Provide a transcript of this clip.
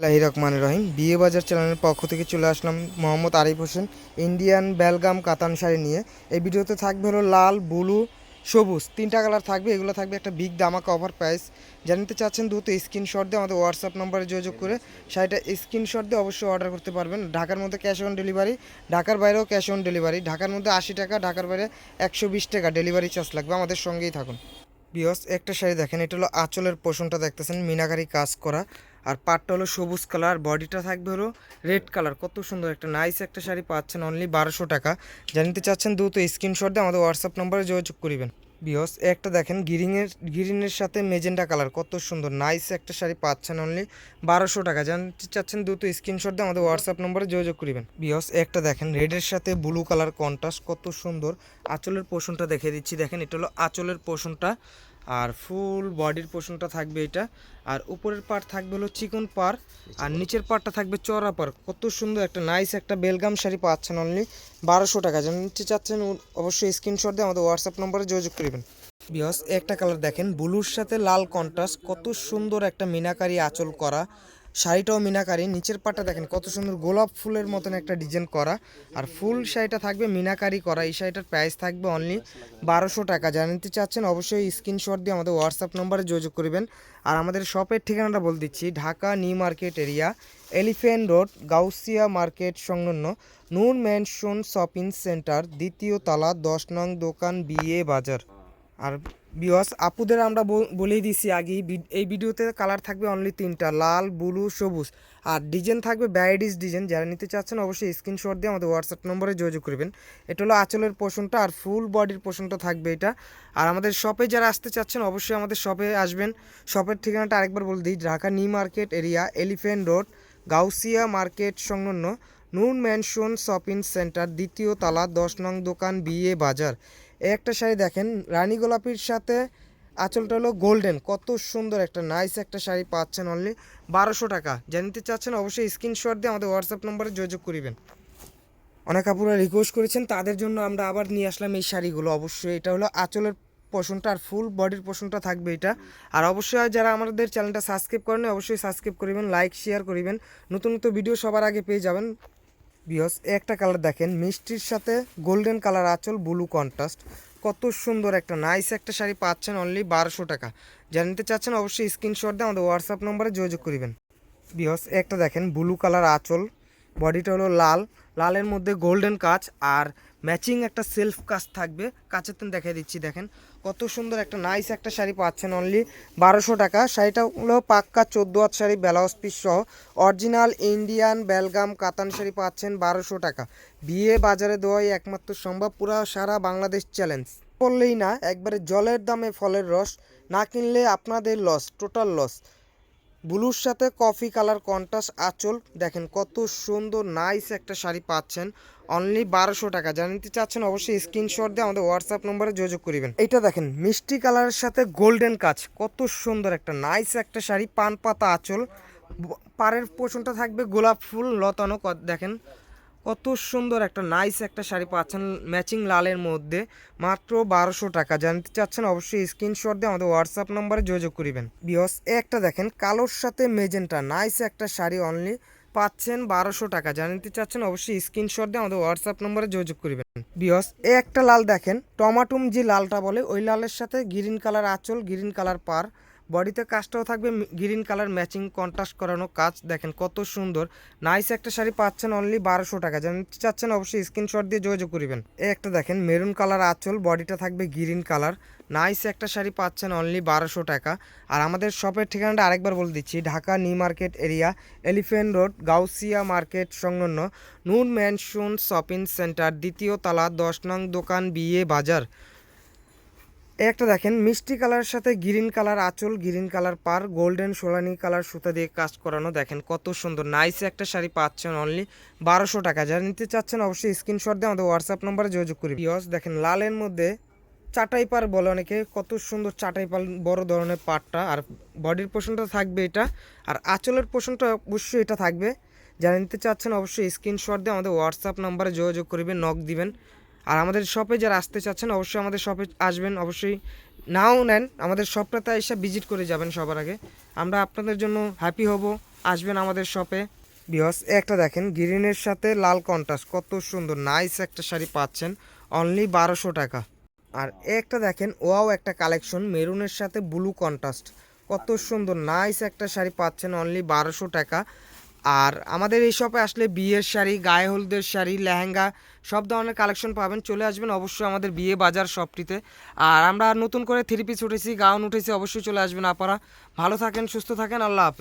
রহমান রহিম। বিয়ে বাজার চ্যানেলের পক্ষ থেকে চলে আসলাম মোহাম্মদ আরিফ হোসেন, ইন্ডিয়ান বেলগাম কাতান শাড়ি নিয়ে। এই ভিডিওতে থাকবে হলো লাল, ব্লু, সবুজ, তিনটা কালার থাকবে। এগুলো থাকবে একটা বিগ দামাকা অফার প্রাইস জানতে চাচ্ছেন দ্রুত স্ক্রিনশট দিয়ে আমাদের হোয়াটসঅ্যাপ নম্বরে যোগাযোগ করে শাড়িটা স্ক্রিনশট দিয়ে অবশ্যই অর্ডার করতে পারবেন। ঢাকার মধ্যে ক্যাশ অন ডেলিভারি ঢাকার বাইরেও ক্যাশ অন ডেলিভারি ঢাকার মধ্যে আশি টাকা, ঢাকার বাইরে একশো বিশ টাকা ডেলিভারি চার্জ লাগবে। আমাদের সঙ্গেই থাকুন। বিয়স একটা শাড়ি দেখেন, এটা হলো আঁচলের পোষণটা দেখতেছেন, মিনাকারি কাজ করা। আর পাটটা হলো সবুজ কালার, বডিটা থাকবে হলো রেড কালার। কত সুন্দর একটা নাইস একটা শাড়ি পাচ্ছেন অনলি বারোশো টাকা। জানিতে চাচ্ছেন দ্রুত স্ক্রিনশট দিয়ে আমাদের হোয়াটসঅ্যাপ নম্বরে যোগাযোগ করিবেন। বিহস একটা দেখেন গিরিংয়ের গিরিনের সাথে মেজেন্টা কালার কত সুন্দর নাইস একটা শাড়ি পাচ্ছেন অনলি বারোশো টাকা। জানতে চাচ্ছেন দ্রুত স্ক্রিনশট দিয়ে আমাদের হোয়াটসঅ্যাপ নম্বরে যোগাযোগ করিবেন। বিহস একটা দেখেন রেডের সাথে ব্লু কালার কন্ট্রাস্ট কত সুন্দর। আঁচলের পোষণটা দেখে দিচ্ছি। দেখেন এটা হলো আঁচলের পোষণটা আর ফুল বডির পোষণটা থাকবে এটা। আর উপরের পার্ট থাকবে হলো চিকন পার আর নিচের পার্টটা থাকবে চড়া পার কত সুন্দর একটা নাইস একটা বেলগাম শাড়ি পাচ্ছেন অনলি বারোশো টাকা। যেন নিচে চাচ্ছেন অবশ্যই স্ক্রিনশট দিয়ে আমাদের হোয়াটসঅ্যাপ নম্বরে যোগাযোগ করবেন। বিহস একটা কালার দেখেন ব্লুর সাথে লাল কন্ট্রাস্ট কত সুন্দর একটা মিনাকারি আঁচল করা। শাড়িটাও মিনাকারি। নিচের পাটটা দেখেন কত সুন্দর গোলাপ ফুলের মতন একটা ডিজাইন করা। আর ফুল শাড়িটা থাকবে মিনাকারি করা। এই শাড়িটার প্রাইস থাকবে অনলি বারোশো টাকা। জানতে চাচ্ছেন অবশ্যই স্ক্রিনশট দিয়ে আমাদের হোয়াটসঅ্যাপ নম্বরে যোগাযোগ করবেন। আর আমাদের শপের ঠিকানাটা বলে দিচ্ছি, Dhaka New Market area Elephant Road Gausia Market সংলগ্ন নূর ম্যানশন শপিং সেন্টার, দ্বিতীয় তলা, দশ নং দোকান বিয়ে বাজার। আর বিওয়াস আপুদের আমরা বল- বলেই দিছি আগেই বি- এই ভিডিওতে কালার থাকবে অনলি তিনটা, লাল ব্লু সবুজ। আর ডিজাইন থাকবে ব্যারিডিস ডিজাইন যারা নিতে চাচ্ছেন অবশ্যই স্ক্রিনশট দিয়ে আমাদের হোয়াটসঅ্যাপ নম্বরে যোগাযোগ করবেন। এটা হলো আঁচলের পোষণটা আর ফুল বডির পোষণটা থাকবে এটা। আর আমাদের শপে যারা আসতে চাচ্ছেন অবশ্যই আমাদের শপে আসবেন। শপের ঠিকানাটা আরেকবার বলে দিই, Dhaka New Market area Elephant Road Gausia Market সংলগ্ন নুন ম্যানশন শপিং সেন্টার, দ্বিতীয় তালা, দশ নং দোকান বিয়ে বাজার। এই একটা শাড়ি দেখেন, রানী গোলাপির সাথে আঁচলটা হলো গোল্ডেন কত সুন্দর একটা নাইস একটা শাড়ি পাচ্ছেন অনলি বারোশো টাকা। জানিতে চাচ্ছেন অবশ্যই স্ক্রিনশট দিয়ে আমাদের হোয়াটসঅ্যাপ নম্বরে যোগাযোগ করিবেন। অনেক আপুরা রিকোয়েস্ট করেছেন, তাদের জন্য আমরা আবার নিয়ে আসলাম এই শাড়িগুলো। অবশ্যই এটা হলো আঁচলের পোষণটা আর ফুল বডির পোষণটা থাকবে এটা। আর অবশ্যই যারা আমাদের চ্যানেলটা সাবস্ক্রাইব করেন অবশ্যই সাবস্ক্রাইব করিবেন লাইক শেয়ার করিবেন। নতুন নতুন ভিডিও সবার আগে পেয়ে যাবেন। বিয়স একটা কালার দেখেন, মিষ্টির সাথে গোল্ডেন কালার আঁচল ব্লু কন্ট্রাস্ট কত সুন্দর একটা নাইস একটা শাড়ি পাচ্ছেন অনলি বারোশো টাকা। জানতে চাচ্ছেন অবশ্যই স্ক্রিনশট দিয়ে আমাদের হোয়াটসঅ্যাপ নম্বরে যোগাযোগ করিবেন। বিয়স একটা দেখেন ব্লু কালার আঁচল বডিটা হলো লাল। লালের মধ্যে গোল্ডেন কাজ, আর ম্যাচিং একটা সেলফ কাজ থাকবে। কাছের তেন দেখাই দিচ্ছি, দেখেন। কত সুন্দর একটা নাইস একটা শাড়ি পাচ্ছেন অনলি বারোশো টাকা। শাড়িটা হলো পাক্কা চোদ্দ হাত শাড়ি, ব্লাউজ পিস সহ। অরিজিনাল ইন্ডিয়ান বেলগাম কাতান শাড়ি পাচ্ছেন বারোশো টাকা। বিয়ে বাজারে দেওয়াই একমাত্র সম্ভব, পুরা সারা বাংলাদেশ চ্যালেঞ্জ বললেই না, একবারে জলের দামে ফলের রস, না কিনলে আপনাদের লস টোটাল লস ব্লুর সাথে কফি কালার কন্ট্রাস্ট আঁচল। দেখেন কত সুন্দর নাইস একটা শাড়ি পাচ্ছেন। অনলি বারোশো টাকা। জানতে চাচ্ছেন অবশ্যই স্ক্রিনশট দিয়ে আমাদের হোয়াটসঅ্যাপ নম্বরে যোগাযোগ করিবেন। এটা দেখেন, মিষ্টি কালারের সাথে গোল্ডেন কাজ। কত সুন্দর একটা নাইস একটা শাড়ি, পান পাতা আঁচল। পাড়ের পোষণটা থাকবে গোলাপ ফুল, লতানো দেখেন। কত সুন্দর একটা নাইস একটা শাড়ি পাচ্ছেন ম্যাচিং লালের মধ্যে। মাত্র বারোশো টাকা। জানতে চাচ্ছেন অবশ্যই স্ক্রিনশট দিয়ে আমাদের হোয়াটসঅ্যাপ নম্বরে যোগাযোগ করিবেন। বিয়স একটা দেখেন, কালোর সাথে মেজেন্টা নাইস একটা শাড়ি অনলি পাচ্ছেন বারোশো টাকা। জানতে চাচ্ছেন অবশ্যই স্ক্রিনশট দিয়ে আমাদের হোয়াটসঅ্যাপ নম্বরে যোগাযোগ করিবেন। বিয়স এ একটা লাল দেখেন, টমাটুম যে লালটা বলে, ওই লালের সাথে গ্রিন কালার আঁচল গ্রিন কালার পার। বডিতে কাজটাও থাকবে গ্রিন কালার ম্যাচিং কন্ট্রাস্ট করানো কাজ। দেখেন কত সুন্দর। নাইস একটা শাড়ি পাচ্ছেন অনলি বারোশো টাকা। জানতে চাচ্ছেন অবশ্যই স্ক্রিনশট দিয়ে যোগাযোগ করিবেন। এই একটা দেখেন, মেরুন কালার আঁচল, বডিটা থাকবে গ্রিন কালার। নাইস একটা শাড়ি পাচ্ছেন অনলি বারোশো টাকা। আর আমাদের শপের ঠিকানাটা আরেকবার বলে দিচ্ছি, Dhaka New Market area Elephant Road, Gausia Market সংলগ্ন নুন ম্যানশন শপিং সেন্টার, দ্বিতীয় তালা, দশ নং দোকান বিয়ে বাজার। একটা দেখেন, মিষ্টি কালারের সাথে গ্রিন কালার আঁচল, গ্রিন কালার পার, গোল্ডেন সোলানি কালার সুতা দিয়ে কাজ করানো, দেখেন কত সুন্দর। নাইস একটা শাড়ি পাচ্ছেন অনলি বারোশো টাকা। যারা নিতে চাচ্ছেন অবশ্যই স্ক্রিনশট দিয়ে আমাদের হোয়াটসঅ্যাপ নম্বরে যোগাযোগ করি বিয়স দেখেন, লালের মধ্যে চাটাই পার বলে অনেকে, কত সুন্দর চাটাই পাল বড় ধরনের পাটটা আর বডির পোষণটা থাকবে এটা। আর আঁচলের পোষণটা অবশ্যই এটা থাকবে। যারা নিতে চাচ্ছেন অবশ্যই স্ক্রিনশট দিয়ে আমাদের হোয়াটসঅ্যাপ নাম্বারে যোগাযোগ করবেন নক দিবেন। আর আমাদের শপে যারা আসতে চাচ্ছেন, অবশ্যই আমাদের শপে আসবেন, অবশ্যই নাও নেন। আমাদের শপটাতে এসে ভিজিট করে যাবেন সবার আগে। আমরা আপনাদের জন্য হ্যাপি হব, আসবেন আমাদের শপে বিহস একটা দেখেন গ্রিনের সাথে লাল কন্ট্রাস্ট কত সুন্দর নাইস একটা শাড়ি পাচ্ছেন অনলি বারোশো টাকা। আর একটা দেখেন ওয়াও একটা কালেকশন মেরুনের সাথে ব্লু কন্ট্রাস্ট কত সুন্দর নাইস একটা শাড়ি পাচ্ছেন অনলি বারোশো টাকা। আর আমাদের এই শপে আসলে বিয়ের শাড়ি, গায়ে হলুদের শাড়ি, লেহেঙ্গা সব ধরনের কালেকশন পাবেন। চলে আসবেন অবশ্যই আমাদের বিয়ে বাজার শপটিতে। আর আমরা নতুন করে থ্রি পিস উঠেছি, গাউন উঠেছি, অবশ্যই চলে আসবেন আপনারা। ভালো থাকেন, সুস্থ থাকেন, আল্লাহ হাফেজ।